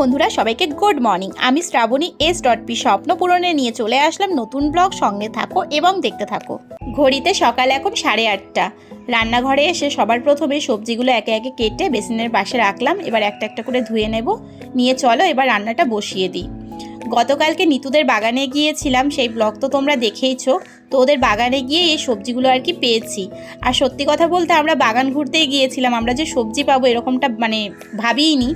বন্ধুরা, সবাইকে good morning আমি শ্রাবণী এস ডট পি স্বপ্ন পূরণে নিয়ে চলে আসলাম নতুন ব্লগ সঙ্গে থাকো এবং দেখতে থাকো। ঘড়িতে সকাল এখন সাড়ে আটটা। রান্নাঘরে এসে সবার প্রথমে সবজিগুলো একে একে কেটে বেসিনের পাশে রাখলাম। এবার একটা একটা করে ধুয়ে নেব। নিয়ে চলো এবার রান্নাটা বসিয়ে দিই। গতকালকে নিতুদের বাগানে গিয়েছিলাম। সেই ব্লগ তো তোমরা দেখেইছো। তো ওদের বাগানে গিয়ে এই সবজিগুলো আর কি পেয়েছি। আর সত্যি কথা বলতে আমরা বাগান ঘুরতেই গিয়েছিলাম। আমরা যে সবজি পাবো এরকমটা মানে ভাবিইনি।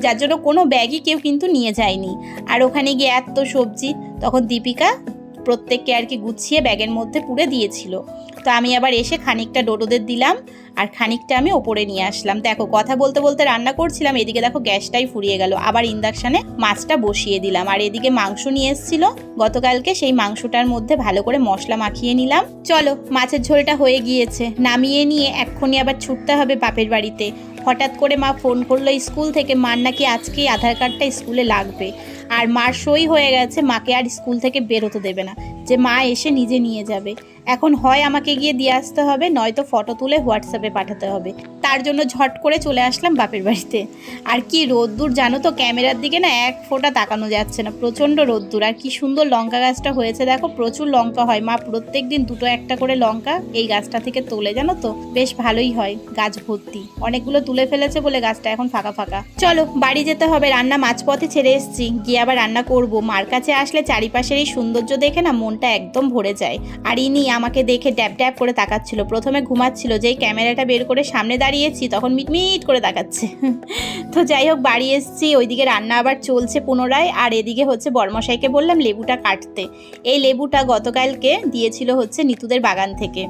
যার জন্য কোনো ব্যাগই কেউ কিন্তু নিয়ে যায়নি। আর ওখানে গিয়ে এত সবজি, তখন দীপিকা প্রত্যেককে আর কি গুছিয়ে ব্যাগের মধ্যে পুরে দিয়েছিল। তো আমি আবার এসে খানিকটা ডোডোদের দিলাম, আর খানিকটা আমি ওপরে নিয়ে আসলাম। দেখো, কথা বলতে বলতে রান্না করছিলাম, এদিকে দেখো গ্যাসটাই ফুরিয়ে গেল। আবার ইন্ডাকশানে মাছটা বসিয়ে দিলাম। আর এদিকে মাংস নিয়ে এসেছিল। গতকালকে সেই মাংসটার মধ্যে ভালো করে মশলা মাখিয়ে নিলাম। চলো, মাছের ঝোলটা হয়ে গিয়েছে। নামিয়ে নিয়ে এক্ষুনি আবার ছুটতে হবে বাপের বাড়িতে। হঠাৎ করে মা ফোন করল স্কুল থেকে, মার নাকি আজকেই আধার কার্ডটা স্কুলে লাগবে। আর মার সই হয়ে গেছে, মাকে আর স্কুল থেকে বেরোতে দেবে না। যে মা এসে নিজে নিয়ে যাবে। এখন হয় আমাকে গিয়ে দিয়ে আসতে হবে, নয়তো ফটো তুলে হোয়াটসঅ্যাপে পাঠাতে হবে। তার জন্য ঝট করে চলে আসলাম বাপের বাড়িতে। আর কি রোদ্দুর জানো তো, ক্যামেরার দিকে না এক ফোঁটা তাকানো যাচ্ছে না, প্রচণ্ড রোদ্দুর। আর কি সুন্দর লঙ্কা গাছটা হয়েছে দেখো, প্রচুর লঙ্কা হয়। মা প্রত্যেক দিন দুটো একটা করে লঙ্কা এই গাছটা থেকে তোলে, জানো তো? বেশ ভালোই হয় গাছ ভর্তি। অনেকগুলো তুলে ফেলেছে বলে গাছটা এখন ফাঁকা ফাঁকা। চলো, বাড়ি যেতে হবে, রান্না মাঝপথে ছেড়ে এসেছি। গিয়ে আবার রান্না করব। মার কাছে আসলে চারিপাশের এই সৌন্দর্য দেখে না মনটা একদম ভরে যায়। আর ইনি আমাকে দেখে ড্যাব ড্যাব করে তাকাচ্ছিল। প্রথমে ঘুমাচ্ছিল, যেই ক্যামেরাটা বের করে সামনে দাঁড়িয়েছি, তখন মিটমিট করে তাকাচ্ছে। তো যাই হোক, বাড়ি এসেছি, ওইদিকে রান্না আবার চলছে পুনরায়, আর এদিকে হচ্ছে বর্মশাইকে বললাম লেবুটা কাটতে। এই লেবুটা গতকালকে দিয়েছিল হচ্ছে নিতুদের বাগান থেকে।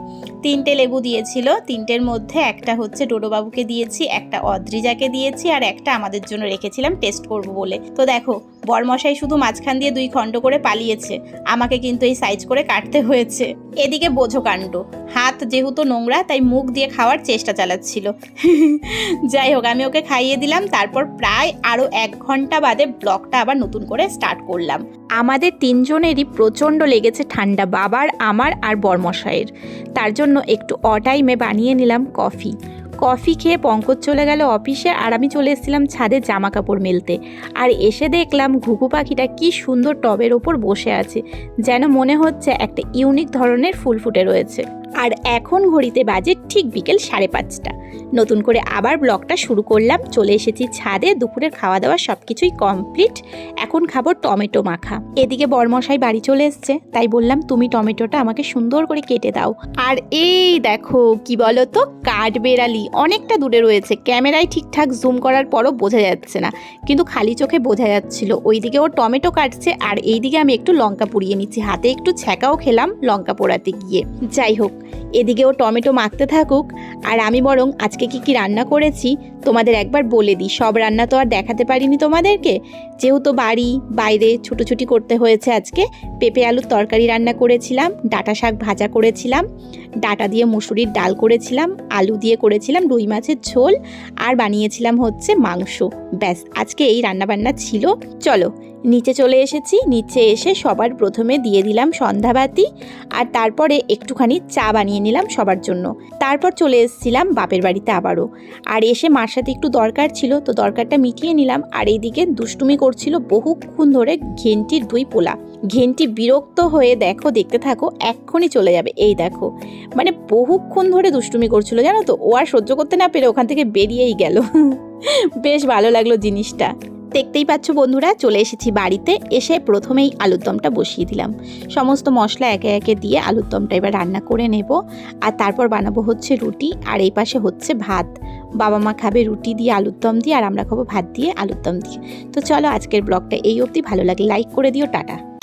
তিনটে লেবু দিয়েছিল, তিনটের মধ্যে একটা হচ্ছে ডোডোবাবুকে দিয়েছি, একটা অদ্রিজাকে দিয়েছি, আর একটা আমাদের জন্য রেখেছিলাম, টেস্ট করব বলে। তো দেখো বরমশাই শুধু মাঝখান দিয়ে দুই খণ্ড করে পালিয়েছে। আমাকে কিন্তু এই সাইজ করে কাটতে হয়েছে। এদিকে বোঝো কাণ্ড। হাত যেহেতু নোংরা, তাই মুখ দিয়ে খাওয়ার চেষ্টা চালাচ্ছিল। যাই হোক, আমি ওকে খাইয়ে দিলাম। তারপর প্রায় আরও এক ঘণ্টা বাদে ব্লগটা আবার নতুন করে স্টার্ট করলাম। আমাদের তিনজনেরই প্রচণ্ড লেগেছে ঠান্ডা, বাবার, আমার আর বরমশাইয়ের। তার জন্য একটু অটাইমে বানিয়ে নিলাম কফি। কফি খেয়ে পঙ্কজ চলে গেল অফিসে আর আমি চলে এসেছিলাম ছাদে জামা কাপড় মেলতে। আর এসে দেখলাম ঘুঘু পাখিটা কি সুন্দর টবের ওপর বসে আছে, যেন মনে হচ্ছে একটা ইউনিক ধরনের ফুল ফুটে রয়েছে। আর এখন ঘড়িতে বাজে ঠিক বিকেল সাড়ে পাঁচটা। নতুন করে আবার ব্লগটা শুরু করলাম। চলে এসেছি ছাদে, দুপুরের খাওয়া দাওয়া সব কিছুই কমপ্লিট। এখন খাব টমেটো মাখা। এদিকে বরমশাই বাড়ি চলে এসছে, তাই বললাম, তুমি টমেটোটা আমাকে সুন্দর করে কেটে দাও। আর এই দেখো, কি বলো তো কাঠবেড়ালি অনেকটা দূরে রয়েছে। ক্যামেরায় ঠিকঠাক জুম করার পরও বোঝা যাচ্ছে না, কিন্তু খালি চোখে বোঝা যাচ্ছিল। ওইদিকে ও টমেটো কাটছে, আর এইদিকে আমি একটু লঙ্কা পুড়িয়ে নিচ্ছি। হাতে একটু ছ্যাঁকাও খেলাম লঙ্কা পোড়াতে গিয়ে। যাই হোক, এদিকে ও টমেটো মাখতে থাকুক, আর আমি বরং আজকে কি কি রান্না করেছি, তোমাদের একবার বলে দিই। সব রান্না তো আর দেখাতে পারিনি তোমাদেরকে। যেহেতু বাড়ি, বাইরে ছুটোছুটি করতে হয়েছে আজকে, পেঁপে আলুর তরকারি রান্না করেছিলাম, ডাটা শাক ভাজা করেছিলাম, ডাটা দিয়ে মুসুরির ডাল করেছিলাম, আলু দিয়ে করেছিলাম রুই মাছের ঝোল, আর বানিয়েছিলাম হচ্ছে মাংস। ব্যাস, আজকে এই রান্নাবান্না ছিল। চলো নিচে চলে এসেছি, নিচে এসে সবার প্রথমে দিয়ে দিলাম সন্ধ্যাবাতি আর তারপরে একটুখানি চা বানিয়ে নিলাম সবার জন্য। তারপর চলে এসেছিলাম বাপের বাড়িতে আবারও। আর এসে মার সাথে একটু দরকার ছিল, তো দরকারটা মিটিয়ে নিলাম আর এইদিকে দুষ্টুমি করছিল বহুক্ষণ ধরে ঘেন্টির দুই পোলা। ঘেন্টি বিরক্ত হয়ে দেখো, দেখতে থাকো, এক্ষুনি চলে যাবে। এই দেখো মানে বহুক্ষণ ধরে দুষ্টুমি করছিল জানো তো? ও আর সহ্য করতে না পেরে ওখান থেকে বেরিয়েই গেল। বেশ ভালো লাগল জিনিসটা। দেখতেই পাচ্ছ বন্ধুরা, চলে এসেছি বাড়িতে। এসে প্রথমেই আলুর দমটা বসিয়ে দিলাম। সমস্ত মশলা একে একে দিয়ে আলুর দমটা এবার রান্না করে নেব। আর তারপর বানাবো হচ্ছে রুটি, আর এই পাশে হচ্ছে ভাত। বাবা মা খাবে রুটি দিয়ে আলুর দম দিয়ে, আর আমরা খাব ভাত দিয়ে আলুর দম দিয়ে। তো চলো আজকের ব্লগটা এই অবধি। ভালো লাগে লাইক করে দিও, টাটা।